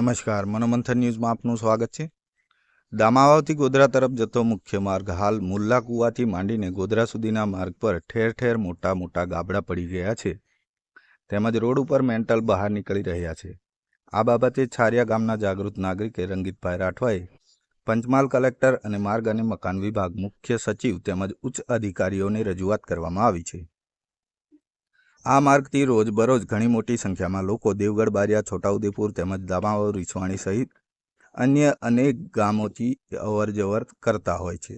નમસ્કાર, મનોમંથન ન્યૂઝમાં આપનું સ્વાગત છે. દામાવાવથી ગોધરા તરફ જતો મુખ્ય માર્ગ હાલ મુલ્લા કુવાથી માંડીને ગોધરા સુધીના માર્ગ પર ઠેર ઠેર મોટા મોટા ગાબડા પડી ગયા છે. તેમજ રોડ ઉપર મેન્ટલ બહાર નીકળી રહ્યા છે. આ બાબતે છારિયા ગામના જાગૃત નાગરિકે રંગીતભાઈ રાઠવાએ પંચમહાલ કલેક્ટર અને માર્ગ અને મકાન વિભાગ મુખ્ય સચિવ તેમજ ઉચ્ચ અધિકારીઓને રજૂઆત કરવામાં આવી છે. આ માર્ગથી રોજબરોજ ઘણી મોટી સંખ્યામાં લોકો દેવગઢ, બારિયા, છોટાઉદેપુર તેમજ દામાવર રીછવાણી સહિત અન્ય અનેક ગામોથી અવરજવર કરતા હોય છે.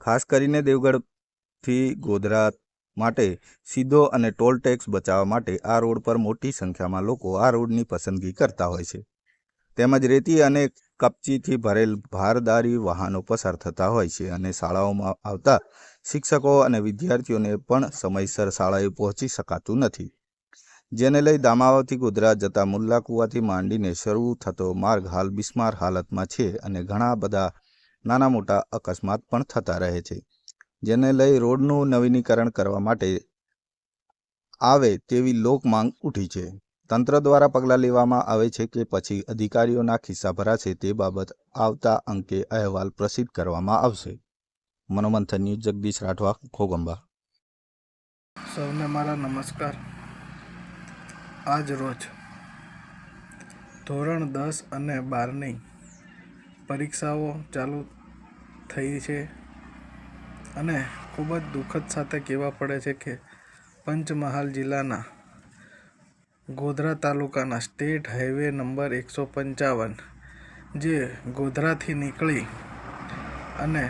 ખાસ કરીને દેવગઢથી ગોધરા માટે સીધો અને ટોલ ટેક્સ બચાવવા માટે આ રોડ પર મોટી સંખ્યામાં લોકો આ રોડની પસંદગી કરતા હોય છે. તેમજ રેતી અને કપચીથી ભરેલ ભારદારી વાહનો પસાર થતા હોય છે અને શાળાઓમાં આવતા શિક્ષકો અને વિદ્યાર્થીઓને પણ સમયસર શાળાએ પહોંચી શકાતું નથી. જેને લઈ દામાવતી ગુજરાત જતા મુલ્લા કુવાથી માંડીને શરૂ થતો માર્ગ હાલ બિસ્માર હાલતમાં છે અને ઘણા બધા નાના મોટા અકસ્માત પણ થતા રહે છે. જેને લઈ રોડનું નવીનીકરણ કરવા માટે આવે તેવી લોક માંગ ઉઠી છે. તંત્ર દ્વારા પગલાં લેવામાં આવે છે કે પછી અધિકારીઓના ખિસ્સા ભરાશે તે બાબત આવતા અંકે અહેવાલ પ્રસિદ્ધ કરવામાં આવશે. મનોમંથન ન્યૂઝ, જગદીશ રાઠવા, ખોગંબા. સૌને મારા નમસ્કાર. આજ રોજ ધોરણ દસ અને બારની પરીક્ષાઓ ચાલુ થઈ છે અને ખૂબ જ દુઃખદ સાથે કહેવા પડે છે કે પંચમહાલ જિલ્લાના ગોધરા તાલુકાના સ્ટેટ હાઈવે નંબર એકસો પંચાવન, જે ગોધરાથી નીકળી અને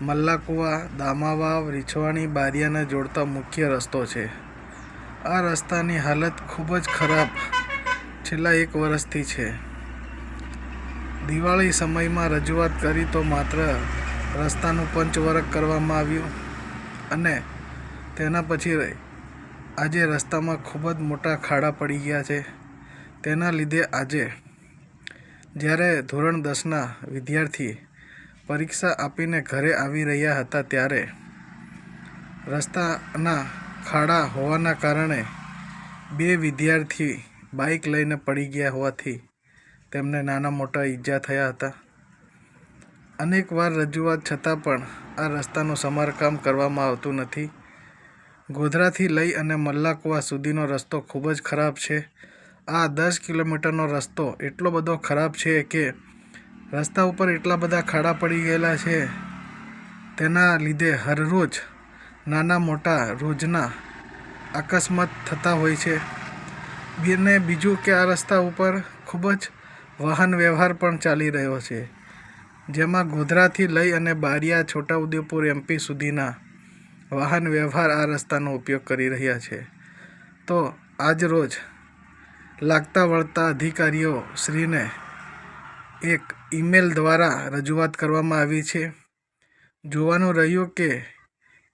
મલ્લાકુવા, દામાવાવ, રીછવાણી, બારિયાને જોડતા મુખ્ય રસ્તો છે. આ રસ્તાની હાલત ખૂબ જ ખરાબ છેલ્લા એક વર્ષથી છે. દિવાળી સમયમાં રજૂઆત કરી તો માત્ર રસ્તાનું પંચવરક કરવામાં આવ્યું અને તેના પછી આજે રસ્તામાં ખૂબ જ મોટા ખાડા પડી ગયા છે. તેના લીધે આજે જ્યારે ધોરણ દસના વિદ્યાર્થી પરીક્ષા આપીને ઘરે આવી રહ્યા હતા ત્યારે રસ્તાના ખાડા હોવાના કારણે બે વિદ્યાર્થી બાઇક લઈને પડી ગયા હોવાથી તેમને નાના મોટા ઈજા થયા હતા. અનેકવાર રજૂઆત છતાં પણ આ રસ્તાનું સમારકામ કરવામાં આવતું નથી. ગોધરાથી લઈ અને મલ્લાકુવા સુધીનો રસ્તો ખૂબ જ ખરાબ છે. આ દસ કિલોમીટરનો રસ્તો એટલો બધો ખરાબ છે કે રસ્તા ઉપર એટલા બધા ખાડા પડી ગયેલા છે. તેના લીધે હરરોજ નાના મોટા રોજના અકસ્માત થતા હોય છે. અને બીજું કે આ રસ્તા ઉપર ખૂબ જ વાહન વ્યવહાર પણ ચાલી રહ્યો છે, જેમાં ગોધરાથી લઈ અને બારિયા, છોટાઉદેપુર એમપી સુધીના વાહન વ્યવહાર આ રસ્તાનો ઉપયોગ કરી રહ્યા છે. તો આજ રોજ લાગતા વળતા અધિકારીઓ શ્રીને એક ઈમેલ દ્વારા રજૂઆત કરવામાં આવી છે. જોવાનું રહ્યું કે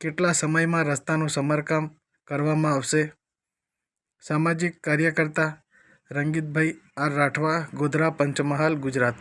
કેટલા સમયમાં રસ્તાનું સમારકામ કરવામાં આવશે. સામાજિક કાર્યકર્તા રંગીતભાઈ આર રાઠવા, ગોધરા પંચમહાલ, ગુજરાત.